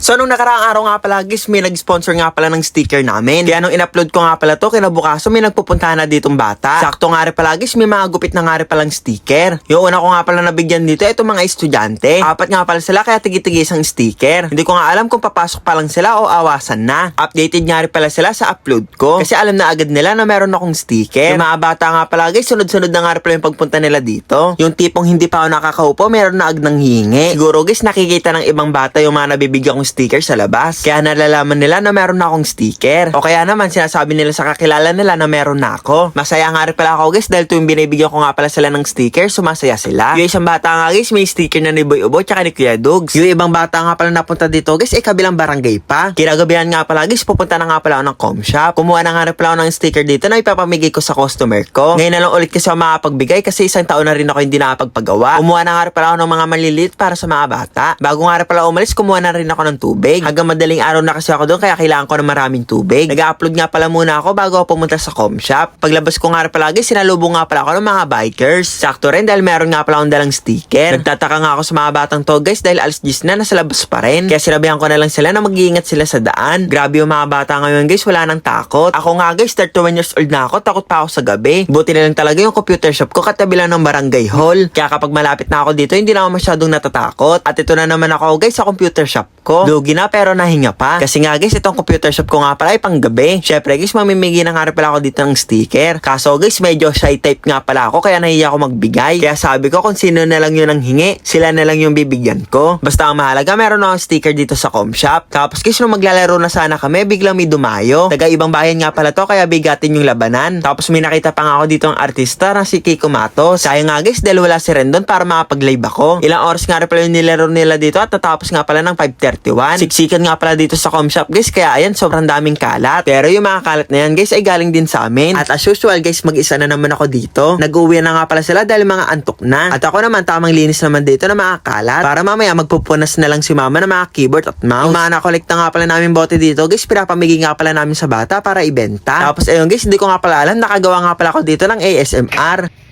So nung nakaraang araw nga pala guys, may nag-sponsor nga pala ng sticker namin. Kaya nung in-upload ko nga pala to, kinabukaso may nagpupuntahan na ditong bata. Sakto nga rin pala guys, may mga gupit na nga rin palang sticker. Yung una ko nga pala nabigyan dito, ito mga estudyante. Apat nga pala sila kaya tigi-tigi isang sticker. Hindi ko nga alam kung papasok pa lang sila o awasan na. Updated nga rin pala sila sa upload ko. Kasi alam na agad nila na meron akong sticker. Yung mga bata nga pala guys, sunod-sunod na nga rin pala yung pagpunta nila dito. Yung tipong hindi pa ako nakakaupo, meron na agad ng hingi. Siguro guys, nakikita ng ibang bata yung mga nabibigyan kong sticker sa labas. Kaya nalalaman nila na meron na akong sticker. O kaya naman sinasabi nila sa kakilala nila na meron na ako. Masaya nga rin pala ako guys dahil tuwing binibigyan ko nga pala sila ng sticker, sumasaya sila. Yung isang bata nga guys, may sticker na ni Boy Ubo tsaka ni Kuya Dugs. Yung ibang bata nga pala napunta dito guys, eh kabilang barangay pa. Kinagabihan nga pala guys, pupunta na nga pala ako ng com shop. Kumuha na nga rin pala ako ng sticker dito na ipapamigay ko sa customer ko. Ngayon na lang ulit kasi ako makapagbigay kasi isang taon na rin ako hindi nakapagpagawa. Kumuha na nga rin pala ako ng mga maliliit para sa mga bata. Bago nga rin pala umalis, kumuha na rin ako ng tubig. Hanggang madaling araw na kasi ako doon kaya kailangan ko ng maraming tubig. Nag-upload nga pala muna ako bago ako pumunta sa com shop. Paglabas ko nga rin pala guys, sinalubong nga pala ako ng mga bikers. Sakto rin dahil meron nga pala akong dalang sticker. Nagtataka nga ako sa mga batang to guys dahil alas 10 na nasa labas pa rin. Kaya sinabihan ko na lang sila na mag-iingat sila sa daan. Grabe yung mga bata ngayon guys, wala nang takot. Ako nga guys, 31 years old na ako, takot pa ako sa gabi. Buti na lang talaga yung computer shop ko katabi lang ng barangay hall. Kaya kapag malapit na ako dito, hindi na ako masyadong natatakot. At ito na naman ako guys sa computer shop ko. Lugi na pero nahinga pa. Kasi nga guys, itong computer shop ko nga pala ay panggabi. Syempre guys, mamimigay na nga rin pala ako dito ng sticker. Kaso guys, medyo shy type nga pala ako kaya nahiya ako magbigay. Kaya sabi ko kung sino na lang yun ang hingi, sila na lang yung bibigyan ko. Basta ang mahalaga, meron akong sticker dito sa com shop. Tapos guys, nung maglalaro na sana kami, biglang may dumayo. Taga ibang bayan nga pala to, kaya bigatin yung labanan. Tapos may nakita pa nga ako dito ang artista na si Kiko Matos. Sayang nga guys, dahil wala si Rendon para makapag-live ako. Ilang oras nga rin pala yung nilaro nila dito at natapos nga pala ng 5.31. Siksikan nga pala dito sa com shop guys, kaya ayan, sobrang daming kalat. Pero yung mga kalat na yan guys ay galing din sa amin. At as usual guys, mag-isa na naman ako dito. Nag-uwi na nga pala sila dahil mga antok na. At ako naman tamang linis naman dito na mga kalat. Para mamaya magpupunas na lang si mama ng mga keyboard at mouse. Yung mga nakolekta nga pala namin bote dito guys, pinapamigay nga pala namin sa bata para ibenta. Tapos ayun guys, hindi ko nga pala alam, nakagawa nga pala ako dito ng ASMR.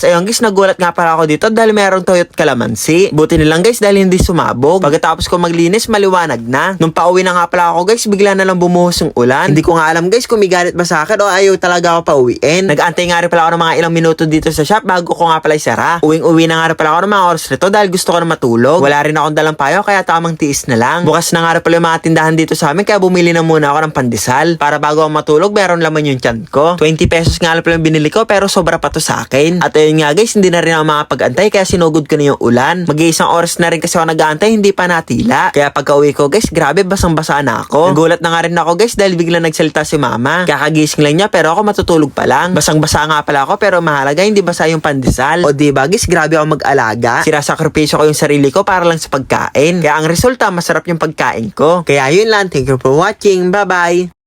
Tapos ayun guys, nagulat nga pala ako dito dahil meron toyot kalamansi. Buti nilang guys dahil hindi sumabog. Pagkatapos ko maglinis, maliwanag na. Nung pauwi na nga pala ako guys, bigla na lang bumuhos yung ulan. Hindi ko nga alam guys kung may galit ba sa akin o ayaw talaga ako pauwiin. Nag-antay nga rin pala ako ng mga ilang minuto dito sa shop bago ko nga pala isara. Uwing-uwi na nga rin pala ako ng mga oras nito dahil gusto ko na matulog. Wala rin akong dalang payo kaya tamang tiis na lang. Bukas na nga rin pala yung mga tindahan dito sa amin kaya bumili na muna ako ng pandesal. Para bago ako matulog, meron laman yung tiyan ko. 20 pesos nga lang pala yung binili ko pero sobra pa to sa akin. At ayun nga guys, hindi na rin ako makapag-antay kaya sinugod ko na yung ulan. Mag-iisang oras na rin kasi ako nag-aantay, hindi pa natila. Kaya pagka uwi ko guys, grabe basang-basa na ako. Nagulat na nga rin ako guys dahil bigla nagsalita si mama. Kakagising lang niya pero ako matutulog pa lang. Basang-basa nga pala ako pero mahalaga hindi basa yung pandesal. O di ba guys, grabe ako mag-alaga. Sinasakripisyo ko yung sarili ko para lang sa pagkain. Kaya ang resulta, masarap yung pagkain ko. Kaya yun lang, thank you for watching. Bye-bye!